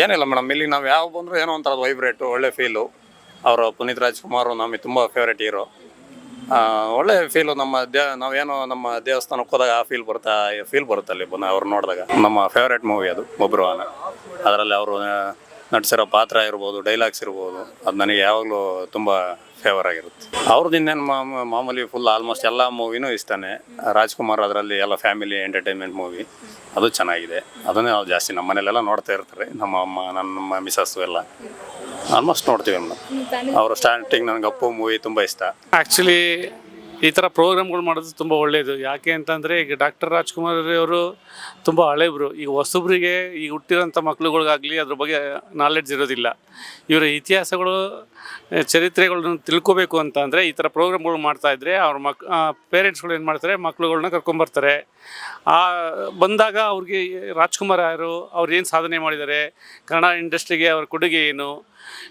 ಏನಿಲ್ಲ ಮೇಡಮ್, ಇಲ್ಲಿ ನಾವು ಯಾವ ಬಂದರೂ ಏನೋ ಒಂಥರ ವೈಬ್ರೇಟು ಒಳ್ಳೆ ಫೀಲು ಅವರು ಪುನೀತ್ ರಾಜ್ಕುಮಾರ್ ನಮಗೆ ತುಂಬ ಫೇವ್ರೇಟ್ ಹೀರೋ ಒಳ್ಳೆ ಫೀಲು ನಮ್ಮ ದೇ ನಾವೇನೋ ನಮ್ಮ ದೇವಸ್ಥಾನಕ್ಕೆ ಹೋದಾಗ ಆ ಫೀಲ್ ಬರುತ್ತೆ ಆ ಫೀಲ್ ಬರುತ್ತೆ ಅಲ್ಲಿ ಬಂದು ಅವ್ರು ನೋಡಿದಾಗ. ನಮ್ಮ ಫೇವ್ರೇಟ್ ಮೂವಿ ಅದು, ಬಬ್ರುವಾನ. ಅದರಲ್ಲಿ ಅವರು ನಟಿಸಿರೋ ಪಾತ್ರ ಇರ್ಬೋದು ಡೈಲಾಗ್ಸ್ ಇರ್ಬೋದು, ಅದು ನನಗೆ ಯಾವಾಗಲೂ ತುಂಬ ಫೇವರ್ ಆಗಿರುತ್ತೆ. ಅವ್ರದ್ದು ಇನ್ನೇನು ಮಾಮೂಲಿ ಫುಲ್ ಆಲ್ಮೋಸ್ಟ್ ಎಲ್ಲ ಮೂವಿನೂ ಇಷ್ಟನೇ. ರಾಜ್ಕುಮಾರ್ ಅದರಲ್ಲಿ ಎಲ್ಲ ಫ್ಯಾಮಿಲಿ ಎಂಟರ್ಟೈನ್ಮೆಂಟ್ ಮೂವಿ ಅದು ಚೆನ್ನಾಗಿದೆ. ಅದನ್ನೇ ನಾವು ಜಾಸ್ತಿ ನಮ್ಮ ಮನೇಲೆಲ್ಲ ನೋಡ್ತಾ ಇರ್ತಾರೆ. ನಮ್ಮ ಅಮ್ಮ ನನ್ನ ನಮ್ಮ ಮಿಸಸ್ಸು ಎಲ್ಲ. ಆಲ್ಮೋಸ್ಟ್ ನೋಡ್ತೀವಿ ಮೇಡಮ್ ಅವರು ಸ್ಟಾರ್ಟಿಂಗ್ ನನಗೆ ಅಪ್ಪು ಮೂವಿ ತುಂಬ ಇಷ್ಟ. ಆ್ಯಕ್ಚುಲಿ ಈ ಥರ ಪ್ರೋಗ್ರಾಮ್ಗಳು ಮಾಡೋದು ತುಂಬ ಒಳ್ಳೆಯದು ಯಾಕೆ ಅಂತಂದರೆ ಈಗ ಡಾಕ್ಟರ್ ರಾಜ್ಕುಮಾರ್ ಅವರು ತುಂಬ ಹಳೇಬ್ರು. ಈಗ ಹೊಸಬ್ರಿಗೆ ಈಗ ಹುಟ್ಟಿರೋಂಥ ಮಕ್ಳುಗಳಿಗಾಗಲಿ ಅದ್ರ ಬಗ್ಗೆ ನಾಲೆಡ್ಜ್ ಇರೋದಿಲ್ಲ. ಇವರ ಇತಿಹಾಸಗಳು ಚರಿತ್ರೆಗಳನ್ನ ತಿಳ್ಕೋಬೇಕು ಅಂತ ಅಂದರೆ ಈ ಥರ ಪ್ರೋಗ್ರಾಮ್ಗಳು ಮಾಡ್ತಾಯಿದ್ರೆ ಅವ್ರ ಮಕ್ ಪೇರೆಂಟ್ಸ್ಗಳು ಏನು ಮಾಡ್ತಾರೆ ಮಕ್ಳುಗಳನ್ನ ಕರ್ಕೊಂಬರ್ತಾರೆ. ಆ, ಬಂದಾಗ ಅವ್ರಿಗೆ ರಾಜ್ಕುಮಾರ್ ಯಾರು, ಅವ್ರು ಏನು ಸಾಧನೆ ಮಾಡಿದ್ದಾರೆ, ಕನ್ನಡ ಇಂಡಸ್ಟ್ರಿಗೆ ಅವ್ರ ಕೊಡುಗೆ ಏನು,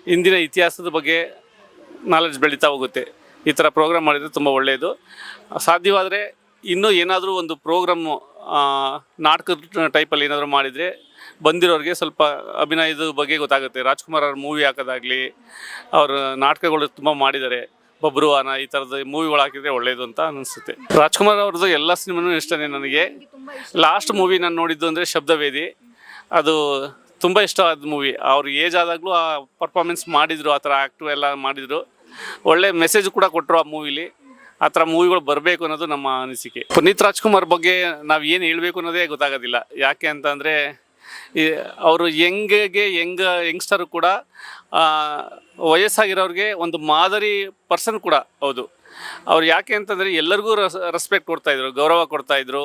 ಇಂದಿನ ಇತಿಹಾಸದ ಬಗ್ಗೆ ನಾಲೆಡ್ಜ್ ಬೆಳೀತಾ ಹೋಗುತ್ತೆ. ಈ ಥರ ಪ್ರೋಗ್ರಾಮ್ ಮಾಡಿದರೆ ತುಂಬ ಒಳ್ಳೆಯದು. ಸಾಧ್ಯವಾದರೆ ಇನ್ನೂ ಏನಾದರೂ ಒಂದು ಪ್ರೋಗ್ರಾಮು ನಾಟಕದ ಟೈಪಲ್ಲಿ ಏನಾದರೂ ಮಾಡಿದರೆ ಬಂದಿರೋರಿಗೆ ಸ್ವಲ್ಪ ಅಭಿನಯದ ಬಗ್ಗೆ ಗೊತ್ತಾಗುತ್ತೆ. ರಾಜ್ಕುಮಾರ್ ಅವ್ರ ಮೂವಿ ಹಾಕೋದಾಗಲಿ, ಅವರು ನಾಟಕಗಳು ತುಂಬ ಮಾಡಿದ್ದಾರೆ. ಬಬ್ರುವಾನ ಈ ಥರದ ಮೂವಿಗಳು ಹಾಕಿದರೆ ಒಳ್ಳೆಯದು ಅಂತ ಅನಿಸುತ್ತೆ. ರಾಜ್ಕುಮಾರ್ ಅವ್ರದ್ದು ಎಲ್ಲ ಸಿನಿಮಾನೂ ಇಷ್ಟನೇ ನನಗೆ. ಲಾಸ್ಟ್ ಮೂವಿ ನಾನು ನೋಡಿದ್ದು ಅಂದರೆ ಶಬ್ದವೇದಿ. ಅದು ತುಂಬ ಇಷ್ಟವಾದ ಮೂವಿ ಅವ್ರು ಏಜ್ ಆದಾಗಲೂ ಆ ಪರ್ಫಾರ್ಮೆನ್ಸ್ ಮಾಡಿದರು, ಆ ಥರ ಆ್ಯಕ್ಟು ಎಲ್ಲ ಮಾಡಿದರು. ಒಳ್ಳೆ ಮೆಸೇಜ್ ಕೂಡ ಕೊಟ್ಟರು ಆ ಮೂವಿಲಿ ಆ ಥರ ಮೂವಿಗಳು ಬರಬೇಕು ಅನ್ನೋದು ನಮ್ಮ ಅನಿಸಿಕೆ. ಪುನೀತ್ ರಾಜ್ಕುಮಾರ್ ಬಗ್ಗೆ ನಾವು ಏನು ಹೇಳಬೇಕು ಅನ್ನೋದೇ ಗೊತ್ತಾಗೋದಿಲ್ಲ. ಯಾಕೆ ಅಂತಂದರೆ ಅವರು ಯಂಗ್ಗೆ ಯಂಗ್ ಯಂಗ್ಸ್ಟರು ಕೂಡ ವಯಸ್ಸಾಗಿರೋರಿಗೆ ಒಂದು ಮಾದರಿ ಪರ್ಸನ್ ಕೂಡ ಹೌದು ಅವ್ರು ಯಾಕೆ ಅಂತಂದರೆ ಎಲ್ಲರಿಗೂ ರಸ್ ರೆಸ್ಪೆಕ್ಟ್ ಕೊಡ್ತಾಯಿದ್ರು ಗೌರವ ಕೊಡ್ತಾಯಿದ್ರು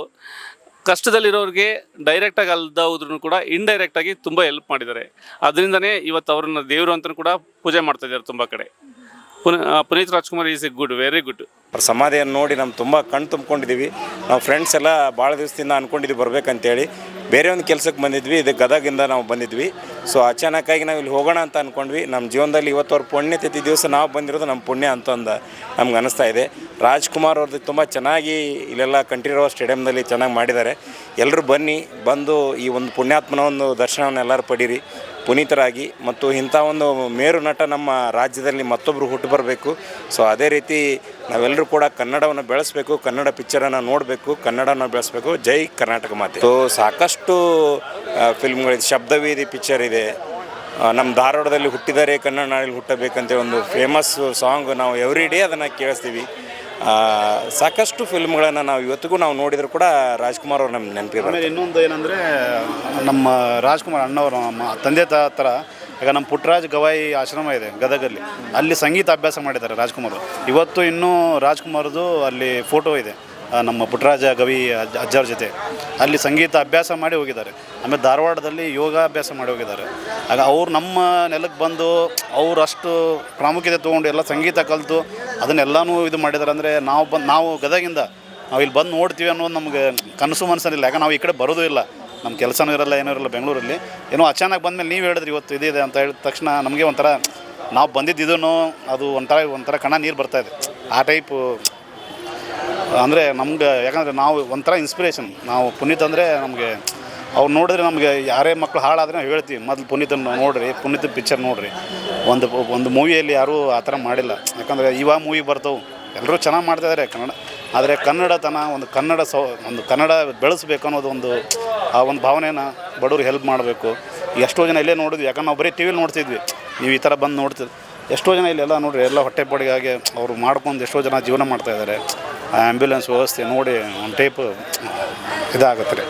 ಕಷ್ಟದಲ್ಲಿರೋರಿಗೆ ಡೈರೆಕ್ಟಾಗಿ ಅಲ್ದ ಹೋದ್ರೂ ಕೂಡ ಇಂಡೈರೆಕ್ಟಾಗಿ ತುಂಬ ಹೆಲ್ಪ್ ಮಾಡಿದ್ದಾರೆ. ಅದರಿಂದನೇ ಇವತ್ತು ಅವ್ರನ್ನ ದೇವರು ಅಂತ ಕೂಡ ಪೂಜೆ ಮಾಡ್ತಾ ಇದ್ದಾರೆ ತುಂಬ ಕಡೆ. Puneeth Rajkumar is a good, very good. ಅವ್ರ ಸಮಾಧಿಯನ್ನು ನೋಡಿ ನಮ್ಮ ತುಂಬ ಕಣ್ಣು ತುಂಬ್ಕೊಂಡಿದ್ದೀವಿ ನಾವು ಫ್ರೆಂಡ್ಸ್ ಎಲ್ಲ ಭಾಳ ದಿವಸದಿಂದ ಅಂದ್ಕೊಂಡಿದ್ವಿ ಬರ್ಬೇಕಂತೇಳಿ. ಬೇರೆ ಒಂದು ಕೆಲಸಕ್ಕೆ ಬಂದಿದ್ವಿ, ಇದು ಗದಗಿಂದ ನಾವು ಬಂದಿದ್ವಿ. ಸೊ ಅಚಾನಕ್ಕಾಗಿ ನಾವು ಇಲ್ಲಿ ಹೋಗೋಣ ಅಂತ ಅಂದ್ಕೊಂಡ್ವಿ ನಮ್ಮ ಜೀವನದಲ್ಲಿ ಇವತ್ತು ಪುಣ್ಯ ಪುಣ್ಯತಿಥಿ ದಿವಸ ನಾವು ಬಂದಿರೋದು ನಮ್ಮ ಪುಣ್ಯ ಅಂತ ಒಂದು ನಮ್ಗೆ ಅನಿಸ್ತಾ ಇದೆ. ರಾಜ್ಕುಮಾರ್ ಅವ್ರದ್ದು ತುಂಬ ಚೆನ್ನಾಗಿ ಇಲ್ಲೆಲ್ಲ ಕಂಠೀರವ ಸ್ಟೇಡಿಯಮ್ನಲ್ಲಿ ಚೆನ್ನಾಗಿ ಮಾಡಿದ್ದಾರೆ. ಎಲ್ಲರೂ ಬನ್ನಿ, ಬಂದು ಈ ಒಂದು ಪುಣ್ಯಾತ್ಮನ ಒಂದು ದರ್ಶನವನ್ನು ಎಲ್ಲರೂ ಪಡೀರಿ. ಪುನೀತರಾಗಿ ಮತ್ತು ಇಂಥ ಒಂದು ಮೇರು ನಟ ನಮ್ಮ ರಾಜ್ಯದಲ್ಲಿ ಮತ್ತೊಬ್ಬರು ಹುಟ್ಟು ಬರಬೇಕು. ಸೊ ಅದೇ ರೀತಿ ನಾವೆಲ್ಲರೂ ಕೂಡ ಕನ್ನಡವನ್ನು ಬೆಳೆಸಬೇಕು, ಕನ್ನಡ ಪಿಕ್ಚರನ್ನು ನೋಡಬೇಕು ಕನ್ನಡನ ಬೆಳೆಸಬೇಕು. ಜೈ ಕರ್ನಾಟಕ ಮಾತೆ. ಸೊ ಸಾಕಷ್ಟು ಫಿಲ್ಮ್ಗಳಿದೆ. ಶಬ್ದವೇದಿ ಪಿಕ್ಚರ್ ಇದೆ. ನಮ್ಮ ಧಾರವಾಡದಲ್ಲಿ ಹುಟ್ಟಿದರೆ ಕನ್ನಡ ನಾಡಲ್ಲಿ ಹುಟ್ಟಬೇಕಂತ ಒಂದು ಫೇಮಸ್ ಸಾಂಗ್ ನಾವು ಎವ್ರಿ ಡೇ ಅದನ್ನು ಕೇಳಿಸ್ತೀವಿ. ಸಾಕಷ್ಟು ಫಿಲ್ಮ್ಗಳನ್ನು ನಾವು ಇವತ್ತಿಗೂ ನಾವು ನೋಡಿದರೂ ಕೂಡ ರಾಜ್ಕುಮಾರ್ ಅವ್ರು ನಮ್ಮ ನೆನಪಿ ಆಮೇಲೆ ಇನ್ನೊಂದು ಏನಂದರೆ ನಮ್ಮ ರಾಜ್ಕುಮಾರ್ ಅಣ್ಣವರು ನಮ್ಮ ತಂದೆ ತಾ ಥರ ಈಗ ನಮ್ಮ ಪುಟ್ಟರಾಜ್ ಗವಾಯಿ ಆಶ್ರಮ ಇದೆ ಗದಗಲ್ಲಿ. ಅಲ್ಲಿ ಸಂಗೀತ ಅಭ್ಯಾಸ ಮಾಡಿದ್ದಾರೆ ರಾಜ್ಕುಮಾರ್ ಇವತ್ತು ಇನ್ನೂ ರಾಜ್ಕುಮಾರ್ದು ಅಲ್ಲಿ ಫೋಟೋ ಇದೆ. ನಮ್ಮ ಪುಟ್ಟರಾಜ ಗವಿ ಅಜ್ಜ ಅಜ್ಜವ್ರ ಜೊತೆ. ಅಲ್ಲಿ ಸಂಗೀತ ಅಭ್ಯಾಸ ಮಾಡಿ ಹೋಗಿದ್ದಾರೆ. ಆಮೇಲೆ ಧಾರವಾಡದಲ್ಲಿ ಯೋಗಾಭ್ಯಾಸ ಮಾಡಿ ಹೋಗಿದ್ದಾರೆ. ಆಗ ಅವ್ರು ನಮ್ಮ ನೆಲಕ್ಕೆ ಬಂದು ಅವ್ರು ಅಷ್ಟು ಪ್ರಾಮುಖ್ಯತೆ ತೊಗೊಂಡು ಎಲ್ಲ ಸಂಗೀತ ಕಲಿತು ಅದನ್ನೆಲ್ಲನೂ ಇದು ಮಾಡಿದ್ದಾರೆ ಅಂದರೆ ನಾವು ಬಂದು ನಾವು ಗದಗಿಂದ ನಾವು ಇಲ್ಲಿ ಬಂದು ನೋಡ್ತೀವಿ ಅನ್ನೋದು ನಮಗೆ ಕನಸು ಮನಸ್ಸಲ್ಲಿಲ್ಲ ಯಾಕಂದ್ರೆ ನಾವು ಈ ಕಡೆ ಬರೋದು ಇಲ್ಲ. ನಮ್ಮ ಕೆಲಸನೂ ಇರಲ್ಲ, ಏನೂ ಇರಲ್ಲ ಬೆಂಗಳೂರಲ್ಲಿ. ಏನೋ ಅಚಾನಕ್ ಬಂದಮೇಲೆ ನೀವು ಹೇಳಿದ್ರಿ ಇವತ್ತು ಇದಿದೆ ಅಂತ ಹೇಳಿದ ತಕ್ಷಣ ನಮಗೆ ಒಂಥರ ನಾವು ಬಂದಿದ್ದು ಅದು ಒಂಥರ ಒಂಥರ ಕಣ ನೀರು ಬರ್ತಾ ಇದೆ. ಆ ಟೈಪು ಅಂದರೆ ನಮ್ಗೆ, ಯಾಕಂದರೆ ನಾವು ಒಂಥರ ಇನ್ಸ್ಪಿರೇಷನ್ ನಾವು ಪುನೀತ್ ಅಂದರೆ ನಮಗೆ, ಅವ್ರು ನೋಡಿದ್ರೆ ನಮಗೆ ಯಾರೇ ಮಕ್ಕಳು ಹಾಳಾದ್ರೆ ನಾವು ಹೇಳ್ತೀವಿ, ಮೊದಲು ಪುನೀತನ ನೋಡ್ರಿ, ಪುನೀತ್ ಪಿಕ್ಚರ್ ನೋಡ್ರಿ. ಒಂದು ಒಂದು ಮೂವಿಯಲ್ಲಿ ಯಾರೂ ಆ ಥರ ಮಾಡಿಲ್ಲ. ಯಾಕಂದರೆ ಇವಾಗ ಮೂವಿ ಬರ್ತವೆ. ಎಲ್ಲರೂ ಚೆನ್ನಾಗಿ ಮಾಡ್ತಾಯಿದ್ದಾರೆ ಕನ್ನಡ, ಆದರೆ ಕನ್ನಡತನ, ಒಂದು ಕನ್ನಡ ಸೌ, ಒಂದು ಕನ್ನಡ ಬೆಳೆಸ್ಬೇಕು ಅನ್ನೋದು ಒಂದು, ಆ ಒಂದು ಭಾವನೆನ ಬಡವ್ರಿಗೆ ಹೆಲ್ಪ್ ಮಾಡಬೇಕು. ಎಷ್ಟೋ ಜನ ಇಲ್ಲೇ ನೋಡಿದ್ವಿ. ಯಾಕಂದ್ರೆ ನಾವು ಬರೀ ಟಿ ವಿಲಿ ನೋಡ್ತಿದ್ವಿ. ನೀವು ಈ ಥರ ಬಂದು ನೋಡ್ತಿದ್ವಿ ಎಷ್ಟೋ ಜನ ಇಲ್ಲೆಲ್ಲ ನೋಡ್ರಿ, ಎಲ್ಲ ಹೊಟ್ಟೆಪಾಡಿಗಾಗಿ ಅವರು ಮಾಡ್ಕೊಂಡು ಎಷ್ಟೋ ಜನ ಜೀವನ ಮಾಡ್ತಾ ಇದ್ದಾರೆ ಆ ಆ್ಯಂಬ್ಯುಲೆನ್ಸ್ ವ್ಯವಸ್ಥೆ ನೋಡಿ ಒಂದು ಟೈಪ್, ಇದಾಗುತ್ತೆ ರೀ.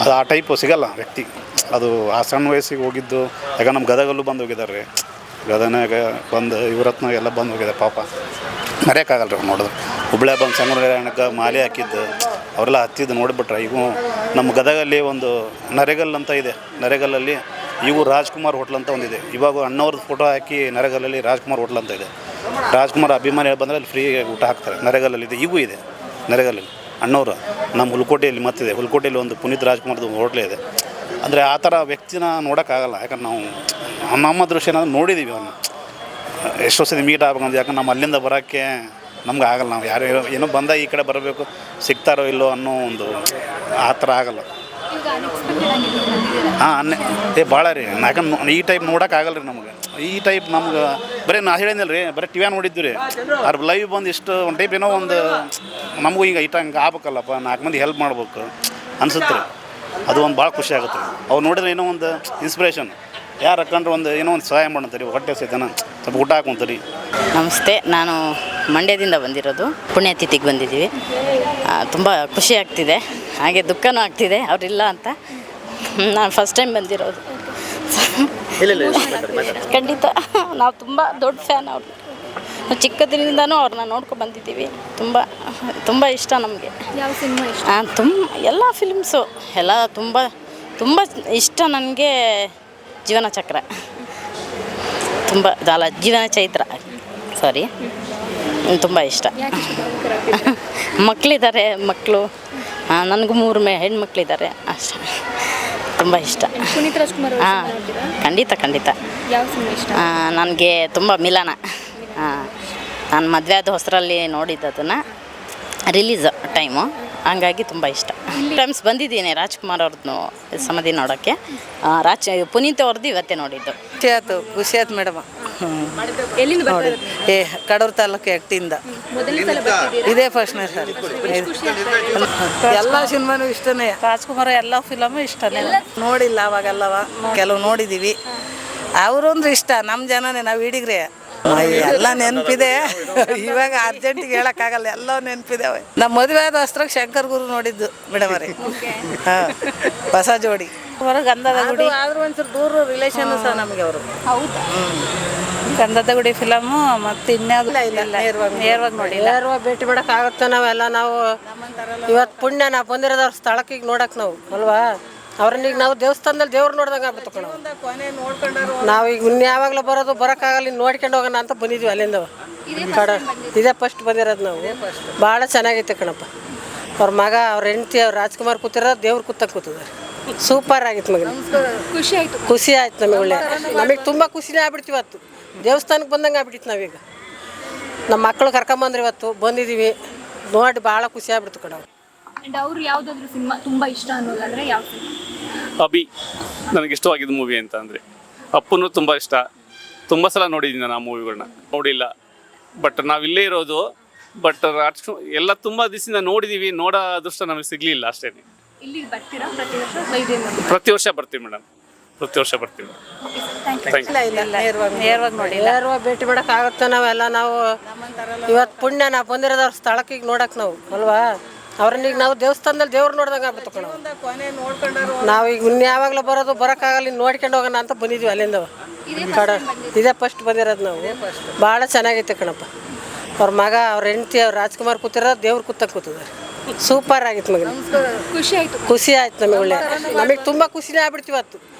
ಅದು ಆ ಟೈಪು ಸಿಗಲ್ಲ ವ್ಯಕ್ತಿ. ಅದು ಆ ಸಣ್ಣ ವಯಸ್ಸಿಗೆ ಹೋಗಿದ್ದು ಯಾಕೆ ನಮ್ಮ ಗದಗಲ್ಲೂ ಬಂದು ಹೋಗಿದ್ದಾರೆ ರೀ. ಗದನಾಗ ಬಂದು ಇವ್ರತ್ನ ಎಲ್ಲ ಬಂದು ಹೋಗಿದ್ದಾರೆ ಪಾಪ. ಮರೆಯೋಕ್ಕಾಗಲ್ಲ ರೀ ನೋಡಿದ್ರೆ. ಹುಬ್ಳ್ಯಾಗ ಬಂದು ಸಂಗ್ರಹಣಕ್ಕೆ ಮಾಲೆ ಹಾಕಿದ್ದು, ಅವರೆಲ್ಲ ಹತ್ತಿದ್ದು ನೋಡಿಬಿಟ್ರೆ ಈಗ ನಮ್ಮ ಗದಗಲ್ಲಿ ಒಂದು ನರೆಗಲ್ ಅಂತ ಇದೆ. ನರೆಗಲ್ಲಲ್ಲಿ ಇವು ರಾಜ್ಕುಮಾರ್ ಹೋಟ್ಲ್ ಅಂತ ಒಂದಿದೆ. ಇವಾಗ ಅಣ್ಣವ್ರದ್ದು ಫೋಟೋ ಹಾಕಿ ನರೆಗಲ್ಲಲ್ಲಿ ರಾಜ್ಕುಮಾರ್ ಹೋಟ್ಲ್ ಅಂತ ಇದೆ. ರಾಜ್ಕುಮಾರ್ ಅಭಿಮಾನಿ ಬಂದರೆ ಅಲ್ಲಿ ಫ್ರೀ ಊಟ ಹಾಕ್ತಾರೆ. ನರೇಗಲ್ಲಲ್ಲಿ ಇದೆ, ಈಗೂ ಇದೆ. ನರೇಗಲ್ಲಲ್ಲಿ. ಅಣ್ಣವರು, ನಮ್ಮ ಹುಲ್ಕೋಟೆಯಲ್ಲಿ ಮತ್ತಿದೆ. ಹುಲ್ಕೋಟೆಯಲ್ಲಿ ಒಂದು ಪುನೀತ್ ರಾಜ್ಕುಮಾರ್ದು ಹೋಟ್ಲೇ ಇದೆ. ಅಂದರೆ ಆ ಥರ ವ್ಯಕ್ತಿನ ನೋಡೋಕ್ಕಾಗಲ್ಲ. ಯಾಕಂದ್ರೆ ನಾವು ನಮ್ಮ ಏನಾದರೂ ನೋಡಿದ್ದೀವಿ ಅವನು ಎಷ್ಟೋ ಸತಿ ಮೀಟ್ ಆಗ್ಬೇಕಂದ್ರೆ ಯಾಕಂದ್ರೆ ನಮ್ಮ ಅಲ್ಲಿಂದ ಬರೋಕ್ಕೆ ನಮ್ಗೆ ಆಗಲ್ಲ. ನಾವು ಯಾರು ಏನೋ ಬಂದಾಗ ಈ ಕಡೆ ಬರಬೇಕು, ಸಿಗ್ತಾರೋ ಇಲ್ಲೋ ಅನ್ನೋ ಒಂದು ಆ ಥರ ಆಗಲ್ಲ. ಹಾಂ ಏ ಭಾಳ ರೀ. ಯಾಕಂದ್ರೆ ಈ ಟೈಪ್ ನೋಡೋಕ್ಕಾಗಲ್ಲ ರೀ ನಮ್ಗೆ. ಈ ಟೈಪ್ ನಮ್ಗೆ ಬರೀ ನಾ ಹೇಳಿದ್ನಲ್ಲ ರೀ ಬರೀ ಟಿವ್ಯಾಗ ನೋಡಿದ್ದು ರೀ. ಅದ್ರ ಲೈವ್ ಬಂದು ಇಷ್ಟು ಒಂದು ಟೈಪ್ ಏನೋ ಒಂದು ನಮಗೂ ಈಗ ಐಟ ಹಂಗೆ ಆಗ್ಬೇಕಲ್ಲಪ್ಪ, ನಾಲ್ಕು ಮಂದಿ ಹೆಲ್ಪ್ ಮಾಡ್ಬೇಕು ಅನ್ಸುತ್ತೆ ರೀ. ಅದು ಒಂದು ಭಾಳ ಖುಷಿ ಆಗುತ್ತೆ ರೀ. ಅವ್ರು ನೋಡಿದ್ರೆ ಏನೋ ಒಂದು ಇನ್ಸ್ಪಿರೇಷನ್ ಯಾರು ಹಾಕೊಂಡ್ರೆ ಒಂದು ಏನೋ ಒಂದು ಸಹಾಯ ಮಾಡಂತಾರೆ, ಹೊಟ್ಟೆ ಸೈತನ ಸ್ವಲ್ಪ ಊಟ ಹಾಕೊಂತೀರಿ ನಮಸ್ತೆ, ನಾನು ಮಂಡ್ಯದಿಂದ ಬಂದಿರೋದು. ಪುಣ್ಯತಿಥಿಗೆ ಬಂದಿದ್ದೀವಿ. ತುಂಬ ಖುಷಿ ಆಗ್ತಿದೆ. ಹಾಗೆ ದುಃಖನೂ ಆಗ್ತಿದೆ. ಅವರಿಲ್ಲ ಅಂತ. ನಾನು ಫಸ್ಟ್ ಟೈಮ್ ಬಂದಿರೋದು. ಖಂಡಿತ. ನಾವು ತುಂಬ ದೊಡ್ಡ ಫ್ಯಾನ್ ಅವ್ರು. ನಾವು ಚಿಕ್ಕದಿನಿಂದನೂ ಅವ್ರನ್ನ ನೋಡ್ಕೊ ಬಂದಿದ್ದೀವಿ. ತುಂಬ ತುಂಬ ಇಷ್ಟ ನಮಗೆ. ಯಾವ ಸಿನಿಮಾ ಇಷ್ಟ? ಹಾಂ ತುಂಬ ಎಲ್ಲ ಫಿಲ್ಮ್ಸು ಎಲ್ಲ ತುಂಬ ತುಂಬ ಇಷ್ಟ ನನಗೆ ಜೀವನ ಚಕ್ರ ತುಂಬ ಜಾಲ ಜೀವನ ಚೈತ್ರ ಸಾರಿ ತುಂಬ ಇಷ್ಟ? ಮಕ್ಕಳಿದ್ದಾರೆ ಮಕ್ಕಳು ನನಗೂ ಮೂರು ಮೇ ಹೆಣ್ಮಕ್ಳಿದ್ದಾರೆ ಅಷ್ಟೇ. ತುಂಬ ಇಷ್ಟ. ಪುನೀತ್ ರಾಜ್ಕುಮಾರ್ ಅವ್ರ ಹಾಂ ಖಂಡಿತ ಖಂಡಿತ. ಯಾವ ಸಿನಿಮಾ ಇಷ್ಟ? ನನಗೆ ತುಂಬ ಮಿಲನ. ಹಾಂ ನಾನು ಮದುವೆ ಆದ ಹೊಸರಲ್ಲಿ ನೋಡಿದ್ದು ಅದನ್ನು ರಿಲೀಸ್ ಟೈಮು. ಹಂಗಾಗಿ ತುಂಬ ಇಷ್ಟ. ಟೈಮ್ಸ್ ಬಂದಿದ್ದೀನಿ ರಾಜ್ಕುಮಾರ್ ಅವ್ರದ್ದು ಸಮಾಧಿ ನೋಡೋಕ್ಕೆ. ರಾಜ್ ಪುನೀತ್ ಅವ್ರದ್ದು ಇವತ್ತೇ ನೋಡಿದ್ದು. ಖುಷಿ ಆಯ್ತು ಖುಷಿ ಆಯ್ತು ಮೇಡಮ್. ಎಲ್ಲಿಂದ ಬರ್ತಾ ನೋಡಿ ಇರೋದು? ಏ ಕಡೂರು ತಾಲೂಕು ಎಟ್ಟಿಂದ. ಮೊದಲನೇ ಸಲ ಬರ್ತಿದ್ದೀರಾ? ಇದೇ ಫಸ್ಟ್ನೇ ಸರಿ ಎಲ್ಲ ಸಿನಿಮಾನು ಇಷ್ಟನೇ. ರಾಜ್ಕುಮಾರ್ ಎಲ್ಲ ಫಿಲಮು ಇಷ್ಟನೇ. ನೋಡಿಲ್ಲ ಅವಾಗೆಲ್ಲವ. ಕೆಲವು ನೋಡಿದ್ದೀವಿ ಅಂದ್ರೆ ಇಷ್ಟ ನಮ್ಮ ಜನನೇ ನಾವು ಹಿಡಿಗ್ರೆ. ಎಲ್ಲ ನೆನಪಿದೆ. ಇವಾಗ ಅರ್ಜೆಂಟಿಗೆ ಹೇಳೋಕ್ಕಾಗಲ್ಲ ಎಲ್ಲ ನೆನಪಿದೆ ನಮ್ಮ ಮದುವೆ ಆದ ಅಷ್ಟ್ರಾಗ ಶಂಕರ್ ಗುರು ನೋಡಿದ್ದು ಮೇಡಮ್ ಅವರೇ ಹಾಂ ಹೊಸ ಜೋಡಿ. ಗಂಧದ ಗುಡಿ. ಆದ್ರೂ ಒಂಚೂರು ದೂರ ರಿಲೇಷನ್ ಸಹ ನಮಗೆ ಅವರು. ಹೌದಾ? ಗಂಧದ ಗುಡಿ ಫಿಲಮು ಮತ್ತೆ ಇನ್ಯಾವುದು ಇಲ್ಲ ನೇರವಾಗಿ ನೇರವಾಗಿ ನೋಡಿ ನೇರವಾಗಿ ಭೇಟಿ ಮಾಡಕ್ ಆಗುತ್ತೆ ನಾವೆಲ್ಲ ನಾವು ಇವತ್ತು ಪುಣ್ಯ ನಾವು ಬಂದಿರೋದವ್ರ ಸ್ಥಳಕ್ಕೆ ಈಗ ನೋಡಕ್ ನಾವು ಅಲ್ವಾ? ಅವ್ರನ್ನ ಈಗ ನಾವು ದೇವಸ್ಥಾನದಲ್ಲಿ ದೇವ್ರು ನೋಡ್ದಂಗೆ ಆಗ್ಬಿಟ್ಟು ಕಣ. ಕೊನೆ ನೋಡ್ಕೊಂಡಾರು ನಾವು ಈಗ ಇನ್ನು ಯಾವಾಗಲೂ ಬರೋದು ಬರೋಕ್ಕಾಗಲ್ಲ ಇನ್ನು ನೋಡ್ಕೊಂಡು ಹೋಗೋಣ ಅಂತ ಬಂದಿದ್ವಿ ಅಲ್ಲಿಂದ. ಕಡ ಇದೇ ಫಸ್ಟ್ ಬಂದಿರೋದು ನಾವು. ಭಾಳ ಚೆನ್ನಾಗೈತೆ ಕಣಪ್ಪ. ಅವ್ರ ಮಗ ಅವ್ರ ಹೆಂಡತಿ ಅವ್ರ ರಾಜ್ಕುಮಾರ್ ಕೂತಿರೋದು ದೇವ್ರು ಕೂತ ಕೂತಿದ್ದಾರೆ. ಸೂಪರ್ ಆಗಿತ್ತು ಮಗ ಖುಷಿ ಆಯ್ತು. ಖುಷಿ ಆಯ್ತು ನಮಗೆ ಒಳ್ಳೆ. ನಮಗೆ ತುಂಬ ಖುಷಿನೇ ಆಗ್ಬಿಡ್ತೀವಿ ಇವತ್ತು. ದೇವಸ್ಥಾನಕ್ಕೆ ಬಂದಂಗೆ ಆಗ್ಬಿಟ್ಟಿತ್ತು ನಾವೀಗ. ನಮ್ಮ ಮಕ್ಕಳು ಕರ್ಕೊಂಬಂದ್ರೆ ಇವತ್ತು. ಬಂದಿದ್ದೀವಿ. ನೋಡಿ ಭಾಳ ಖುಷಿ ಆಗ್ಬಿಡ್ತು ಕಡೆ ಅಂಡ್ ಅವ್ರು ಯಾವ್ದಾದ್ರು ಸಿನಿಮಾ ತುಂಬಾ ಇಷ್ಟ ಅನ್ನೋದಾದ್ರೆ ಯಾವ ಸಿನಿಮಾ? ಅಭಿ ನನಗೆ ಇಷ್ಟವಾಗಿದ್ದ ಮೂವಿ ಅಂತ ಅಂದರೆ ಅಪ್ಪನೂ ತುಂಬ ಇಷ್ಟ. ತುಂಬ ಸಲ ನೋಡಿದ್ದೀನಿ ನಾನು ಆ ಮೂವಿಗಳನ್ನ ನೋಡಿಲ್ಲ. ಬಟ್ ನಾವಿಲ್ಲೇ ಇರೋದು. ಬಟ್ ಅಷ್ಟು ಎಲ್ಲ ತುಂಬ ದಿವಸದಿಂದ ನೋಡಿದೀವಿ. ನೋಡೋ ಅದೃಷ್ಟ ನಮಗೆ ಸಿಗಲಿಲ್ಲ ಅಷ್ಟೇ ಇಲ್ಲಿಗೆ ಬರ್ತೀರಾ? ಪ್ರತಿ ವರ್ಷ? ವೈದ್ಯ ಪ್ರತಿ ವರ್ಷ ಬರ್ತೀವಿ ಮೇಡಮ್. ಪ್ರತಿ ವರ್ಷ ಬರ್ತೀವಿ. ಥ್ಯಾಂಕ್ ಯು ಇಲ್ಲ ನೇರವಾಗಿ ನೇರವಾಗಿ ನೋಡಿ ನೇರವಾಗಿ ಭೇಟಿ ಮಾಡಕ್ ಆಗುತ್ತೆ ನಾವೆಲ್ಲ ನಾವು ಇವತ್ತು ಪುಣ್ಯ ನಾವು ಬಂದಿರೋದವ್ರ ಸ್ಥಳಕ್ಕೆ ಈಗ ನೋಡಕ್ ನಾವು ಅಲ್ವಾ? ಅವ್ರನ್ನ ಈಗ ನಾವು ದೇವಸ್ಥಾನದಲ್ಲಿ ದೇವ್ರು ನೋಡ್ದಂಗೆ ಆಗ್ಬಿಟ್ಟು ಕಣ. ನಾವು ಈಗ ಇನ್ನು ಯಾವಾಗಲೂ ಬರೋದು ಬರೋಕ್ಕಾಗಲ್ಲ ಇನ್ನು ನೋಡ್ಕೊಂಡು ಹೋಗೋಣ ಅಂತ ಬಂದಿದ್ವಿ ಅಲ್ಲಿಂದ. ಕಡ. ಇದೇ ಫಸ್ಟ್ ಬಂದಿರೋದು ನಾವು. ಭಾಳ ಚೆನ್ನಾಗೈತೆ ಕಣಪ್ಪ. ಅವ್ರ ಮಗ ಅವ್ರ ಹೆಂಡತಿ ಅವ್ರ ರಾಜ್ಕುಮಾರ್ ಕೂತಿರೋದು ದೇವ್ರು ಕೂತ ಕೂತಿದ್ದಾರೆ. ಸೂಪರ್ ಆಗಿತ್ತು ಮಗ ಖುಷಿ ಆಯ್ತು. ಖುಷಿ ಆಯ್ತು ನಮಗೆ ಒಳ್ಳೆ. ನಮಗೆ ತುಂಬ ಖುಷಿನೇ ಆಗ್ಬಿಡ್ತೀವಿ ಇವತ್ತು.